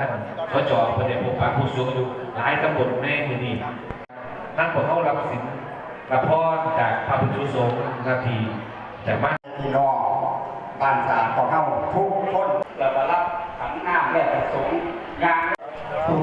ท่านสจประเด็นพบปะผู้สูงอายุหลายตำบลในพื้นที่นั่นพวกเขารับสินรับพรจากพระพุทธสงฆ์นาทีจากบ้านพี่น้องบ้านสามของเฮาทุกคนเราก็รับขันน้ำและประสงค์งานทุ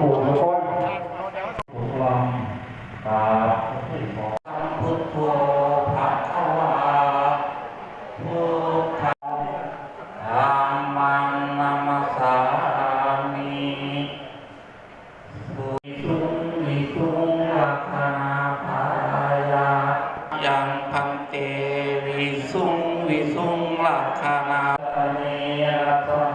วิสุงลักขณาเนรส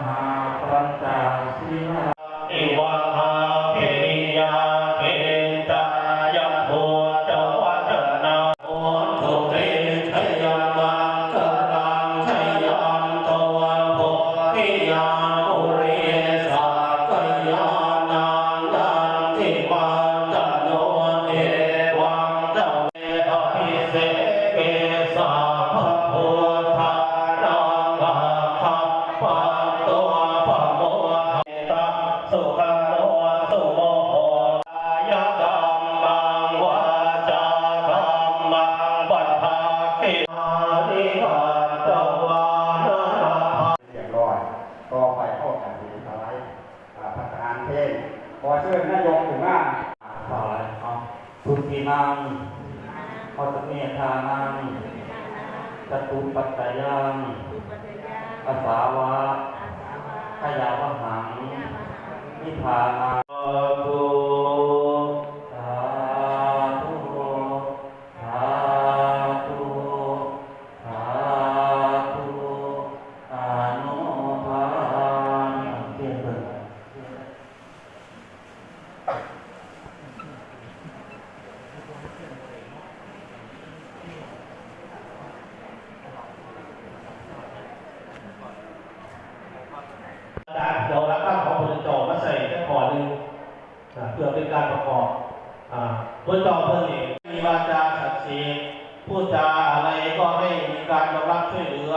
เพลงขอเชิญนายกถึงงานต่อเลยเอาทุตินังพอตเมธานังจตุปัจจายังภาษาวะขยาวหังนิพพานา ตุ สาธุสาธุสาธุอนุภาณเทียนเบิ่ง อาจารย์เดี๋ยวรับตั้งของบนจอมาใส่แค่ขอหนึ่งอ่าเพื่อเป็นการประกอบอ่า เพื่อนนี่มีวาจาสัตย์ศีพูดจาอะไรก็ให้มีการยอมรับช่วยเหลือ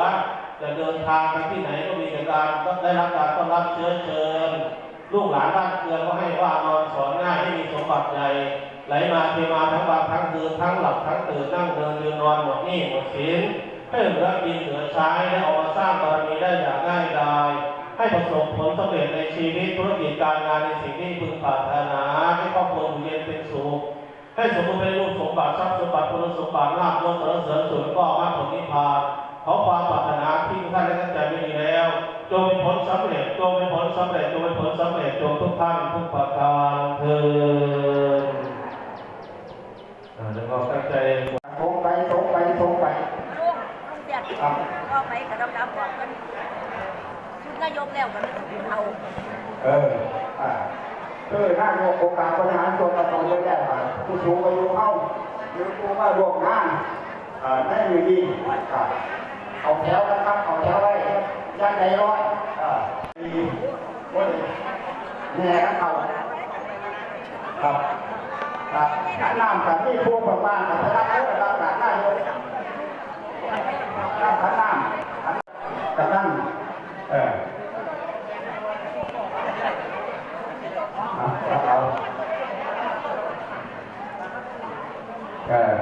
จะเดินทางไปที่ไหนก็มีแต่การได้รับการต้อนรับเชื้อเชิญ ลูกหลานบ้านเคือนก็ให้ว่านอนสอนง่ายให้มีสมบัติใหญ่ไหลมาเทมาทั้งวันทั้งคืนทั้งหลับทั้งตื่นนั่งเดินยืนนอนหมดนี้หมดสินให้เหลือกินเหลือใช้และเอามาสร้างบารมีได้อย่างง่ายดายให้ประสบผลสำเร็จในชีวิตธุรกิจการงานในสิ่งที่พึงปรารถนาให้ครอบครัวอยู่เย็นเป็นสุข ให้สมบูรณ์เป็นรูปสมบัติทรัพย์สมบัติคุณสมบัติลาภยศสรรเสริญสุขก็มากผลนิพพานขอความปรารถนาที่ทุกท่านได้ตั้งใจไว้ดีแล้วจงเป็นผลสำเร็จจงเป็นผลสำเร็จจงเป็นผลสำเร็จจงทุกท่านทุกประการเถิดอ่าแล้วก็ตั้งใจทงไปทงไปทงไปลูกลุงเดียดก็ไปกับดำดำบอกกันชุดนายกแล้วกันเอาเอออ่า คือหน้ายกองค์การบริหารส่วนตำบลเยอะแยะผู้สูงอายุเข้าหรือผู้มารวมงานอ่าได้อยู่ดีเอาแถวนะครับเอาแถวไว้ยันใจร้อยอ่ามีคนแน่กันเขาครับครับขันน้ำกับนี่พวงประมาณกับพนักงานรับการนายกน้ำขันน้ำกับนั่นเออ เอา เออ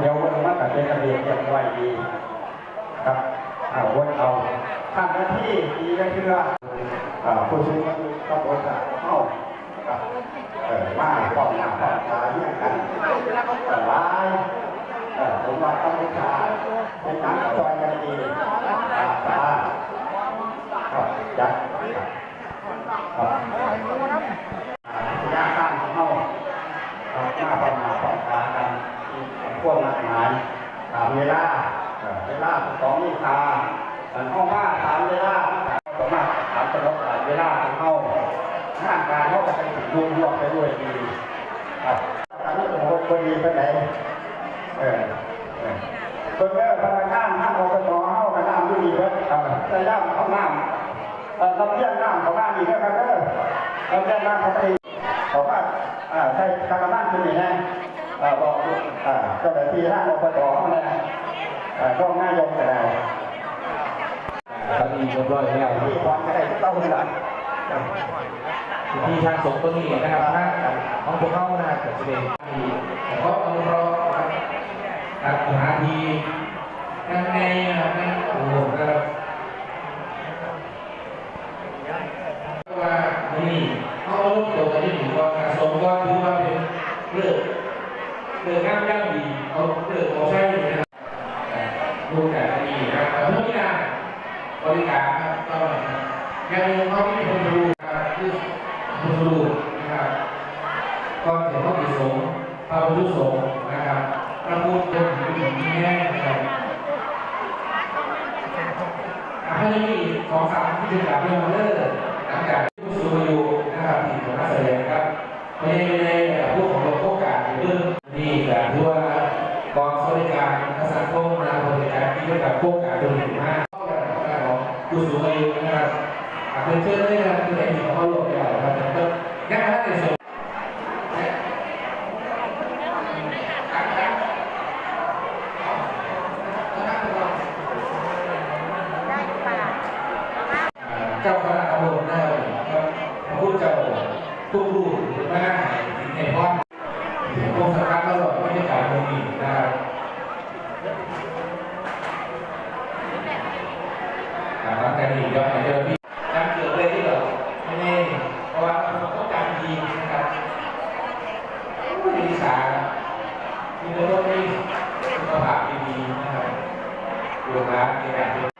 เดี๋ยววันมาตัดเป็นระเบียบเรียบร้อยดีครับเอาวันเอาท่านหน้าที่ดีก็คือผู้ช่วยก็บริษัทเข้าเออมาป้องหน้าป้องตาเยี่ยงกันสบายเออผมว่าต้องบูชาเป็นน้ำซอยกันดีอาตาครับจัดครับ ยาข้างของเขาเราหน้าประมาณสองตากัน พวกนักหมายตามเวลาเวลาสองนิทาแต่ห้องว่าตามเวลาประมาณถามตลอดตามเวลาเข้าห้างการเขาก็ไปถึงรวมรวมไปด้วยดีครับตอนนี้ผมคนดีไปไหนเออคนเลิกพนักงานห้างเราไปต่อเข้ากับน้ำดูดีเว้ยเออใส่ย่ำเขาน้ำเราเพี้ยนน้ำเขาน้ำดีเท่ากันเด้อเราเพี้ยนน้ำเขาไปบอกว่าอ่าใช่ทางบ้านคุณนี่นะ อ่าบอกอ่าเจ้าหน้าที่ร่างอบตเขาเนี่ยอ่าก็ง่ายยกก็ได้ครับอีกเรียบร้อยแล้วที่ความก็ได้เต้าเลยนะที่ทางสงฆ์ตัวนี้นะครับทางของพวกเขานะครับจะเป็นที่แต่ก็เอารอครับหาทีนั่งในนะครับนั่งโอ้โหครับว่านี่เขาลดตัวกันที่ถึงว่ากระทรวงก็ถือว่าเป็นเรื่อง เรื่องงามย่ำดีเอาเรื่องเอาใช้นะครับดูแต่ดีนะครับทุกอย่างบริการครับก็ยังเขาไม่คนดูนะครับคือคนดูนะครับก็เห็นว่ามีสงฆ์พระพุทธสงฆ์นะครับพระพุทธเป็นผู้หญิงที่แน่นะครับอะให้มีสองสามที่จะกลับเรื่องมาเลิกหลังจาก จจะเชื่อได้นะคือได้มีข้อร่วมกันนะครับก็ยังไม่ได้ส่งได้ป่ะเจ้าคณะตำบลได้ครับพระพุทธเจ้าทุกรูปมานั่งในห้องคงสำคัญตลอดบรรยากาศตรงนี้นะครับหลังจากนี้ย้อนไปเจอพี่การเกิดเลยที่แบบไม่แน่เพราะว่าเราต้องการทีมนะครับผู้ดีสามีเรื่องที่สุขภาพดีๆนะครับดูแลในการเป็น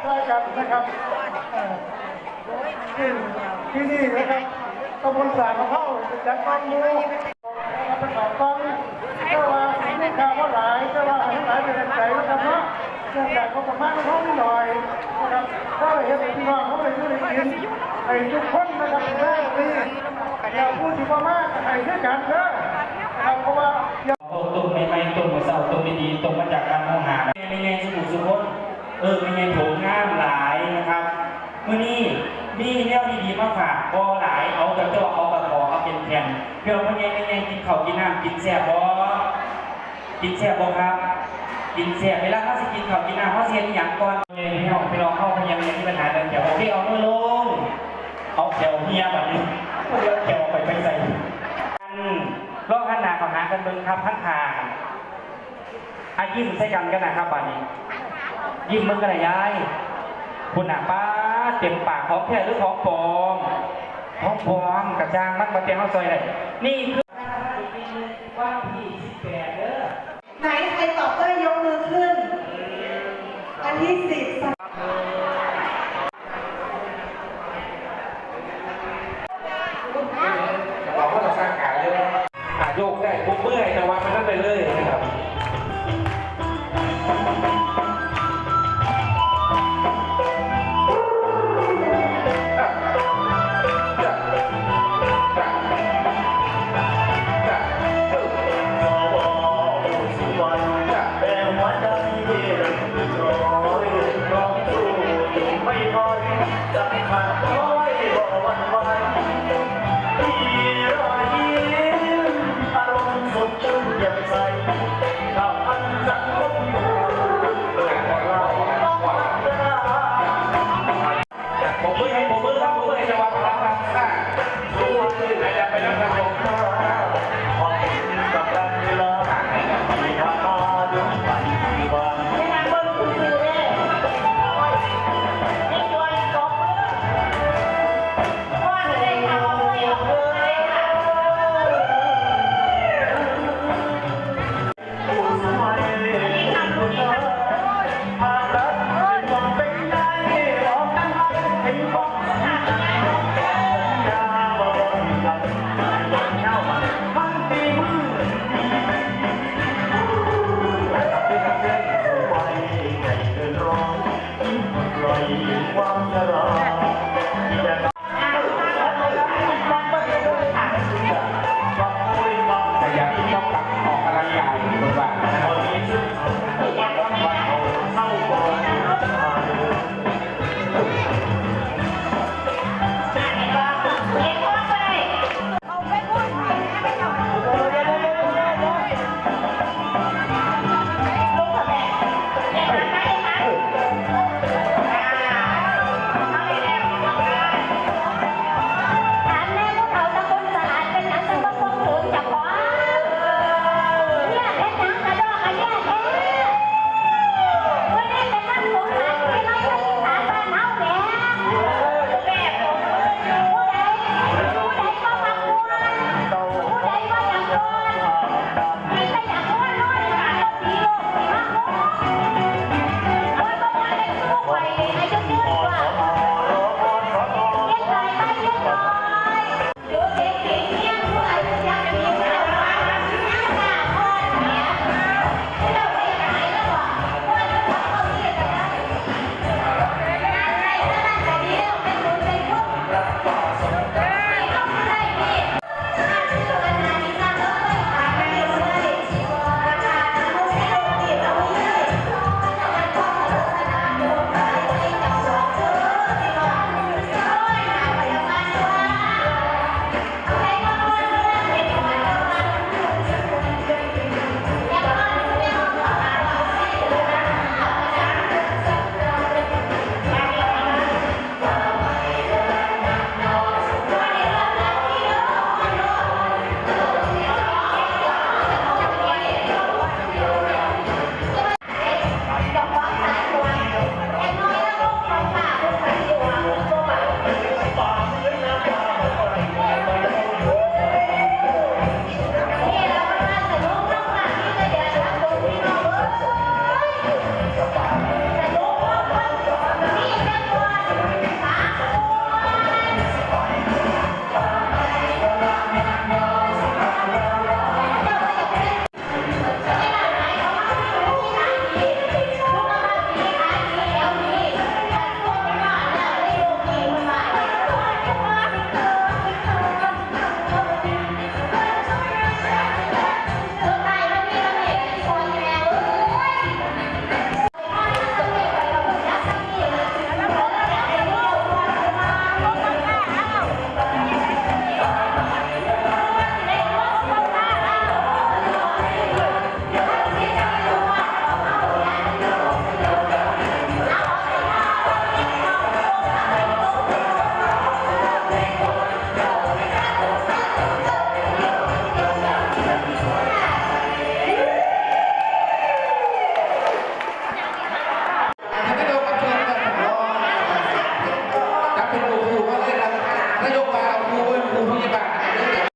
ใช่ครับนะครับเอ่อที่ ที่นี่นะครับตำบลสามเข้าจากบางมูประกอบฟังก็ว่าลูกค้าว่าหลายก็ว่าทั้หลายเป็นใจนะครับเนาะเนื่องจากเขาประมาณเขาไม่หน่อยนะครับก็เลยเห็นพี่น้องเขาเลยไม่ได้กินไอ้ทุกคนนะครับแม่นี่อย่าพูดถึงว่ามากไอ้ด้วยกันเด้อนะครับเพราะว่าเอาตรงใหม่ตรงหัวเสาตรงดีๆตรงมาจากการมองหาไม่ไงสมุทรสุพนเออไม่ไงโถงงามหลายนะครับเมื่อนี้ มีแนวดีๆมาฝากบ่หลายเอากระจอกเอากระขอเอาเป็นแผ่นเพื่อไม่ไงไม่ไงกินข้าวกินน้ำกินแซ่บบ่กินแซ่บบ่ครับ กินแซ่บเวลาเขาสิกินข้าวกินน้ำเขาเสียอหย่างก่อนเลยพี่น้องพี่น้องเข้าพยายามมีปัญหาเรื่องแถวโอเคเอามือลงเอาแถวเฮียแบบนี้เดี๋ยวแถวไปไปใส่ลองหันหนาเข้าหากันเบิ่งครับพันหาอายิ้มใส่กันกันนะครับบัดนี้ ยิ้มมึงกันนะยาย คุณอะป้าเต็มปากของแท้หรือของปลอมของปลอมกระจางมันมาเต็มข้าซอยเลยนี่คือ